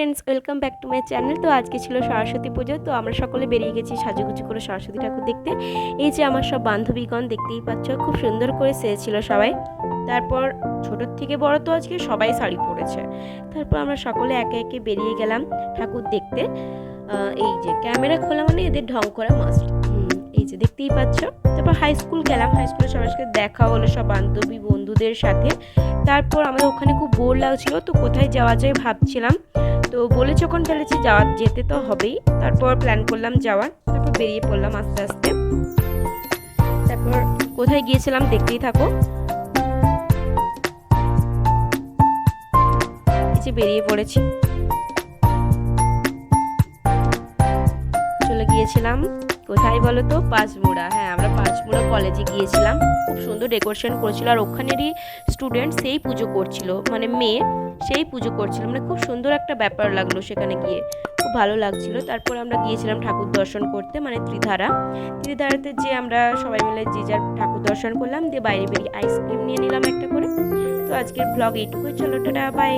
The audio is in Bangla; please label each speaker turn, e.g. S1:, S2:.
S1: Friends welcome back to my channel তো আজকে ছিল সরস্বতী পুজো, তো আমরা সকলে বেরিয়ে গেছি সাজুগুজু করে সরস্বতী ঠাকুর দেখতে। এই যে আমার সব বান্ধবীগণ, দেখতেই পাচ্ছ, খুব সুন্দর করে সেজেছিল সবাই। তারপর ছোটোর থেকে বড় তো আজকে সবাই শাড়ি পরেছে। তারপর আমরা সকলে একে একে বেরিয়ে গেলাম ঠাকুর দেখতে। এই যে ক্যামেরা খোলা মানে এদের ঢং করা মাস্ট এই যে দেখতেই পাচ্ছ। তারপর হাই স্কুল গেলাম হাই স্কুলে সবার সাথে দেখা হলো সব বান্ধবী বন্ধুদের সাথে। তারপর আমাদের ওখানে খুব বোর লাগছিল, তো কোথায় যাওয়া যায় ভাবছিলাম। তো বলে যখন ফেলেছি যাওয়া যেতে তো হবেই। তারপর প্ল্যান করলাম যাওয়ার। তারপর বেরিয়ে পড়লাম আস্তে আস্তে। তারপর কোথায় গিয়েছিলাম দেখতেই থাকো। যে বেরিয়ে পড়েছি। চলে গিয়েছিলাম। কোথায় বলো তো? পাঁচমুড়া। হ্যাঁ আমরা পাঁচমুড়া কলেজে গিয়েছিলাম। খুব সুন্দর ডেকোরেশন করেছিল। আর ওখানেরই স্টুডেন্ট সেই পুজো করছিল। মানে মেয়ে। সেই পুজো করছিল মানে খুব সুন্দর একটা ব্যাপার লাগল সেখানে গিয়ে। খুব ভালো লাগছিল। তারপর আমরা গিয়েছিলাম ঠাকুর দর্শন করতে মানে ত্রিধারা। ত্রিধারাতে যে আমরা সবাই মিলে যে যার ঠাকুর দর্শন করলাম, দিয়ে বাইরে বেরিয়ে আইসক্রিম নিয়ে নিলাম একটা করে। তো আজকের ব্লগ এইটুকুই। চলো, টাটা বাই